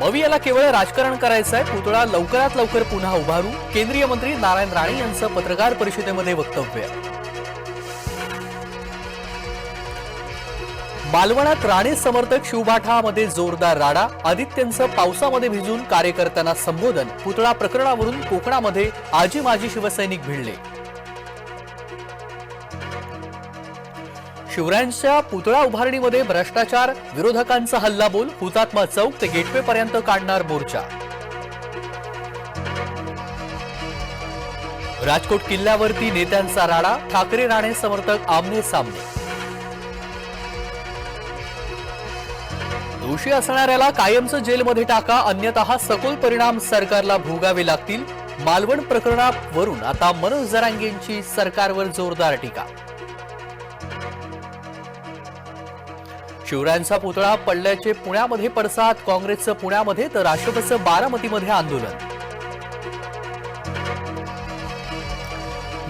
मवी याला केवळ राजकारण करायचं आहे पुतळा लवकरात लवकर पुन्हा उभारू केंद्रीय मंत्री नारायण राणे यांचं पत्रकार परिषदेमध्ये वक्तव्य. मालवणात राणे समर्थक शिवभाठामध्ये जोरदार राडा आदित्यांचं पावसामध्ये भिजून कार्यकर्त्यांना संबोधन पुतळा प्रकरणावरून कोकणामध्ये आजी माजी शिवसैनिक भिडले. शिवरायांच्या पुतळा उभारणीमध्ये भ्रष्टाचार विरोधकांचा हल्लाबोल हुतात्मा चौक ते गेटवे पर्यंत काढणार मोर्चा. राजकोट किल्ल्यावरती नेत्यांचा राडा ठाकरे राणे समर्थक आमने सामने. दोषी असणाऱ्याला कायमचं जेलमध्ये टाका अन्यतः सखोल परिणाम सरकारला भोगावे लागतील. मालवण प्रकरणावरून आता मनोज जरांगेंची सरकारवर जोरदार टीका. शिवरायांचा पुतळा पडल्याचे पुण्यामध्ये पडसाद काँग्रेसचं पुण्यामध्ये तर राष्ट्रपतीचं बारामतीमध्ये आंदोलन.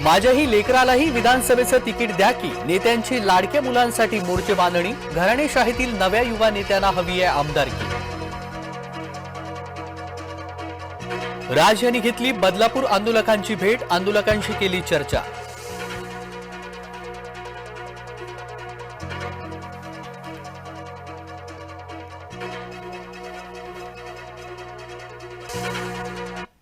माझ्याही लेकरालाही विधानसभेचं तिकीट द्या की नेत्यांची लाडक्या मुलांसाठी मोर्चे बांधणी घराणेशाहीतील नव्या युवा नेत्यांना हवी आहे आमदारकी. राज यांनी घेतली बदलापूर आंदोलकांची भेट आंदोलकांशी केली चर्चा.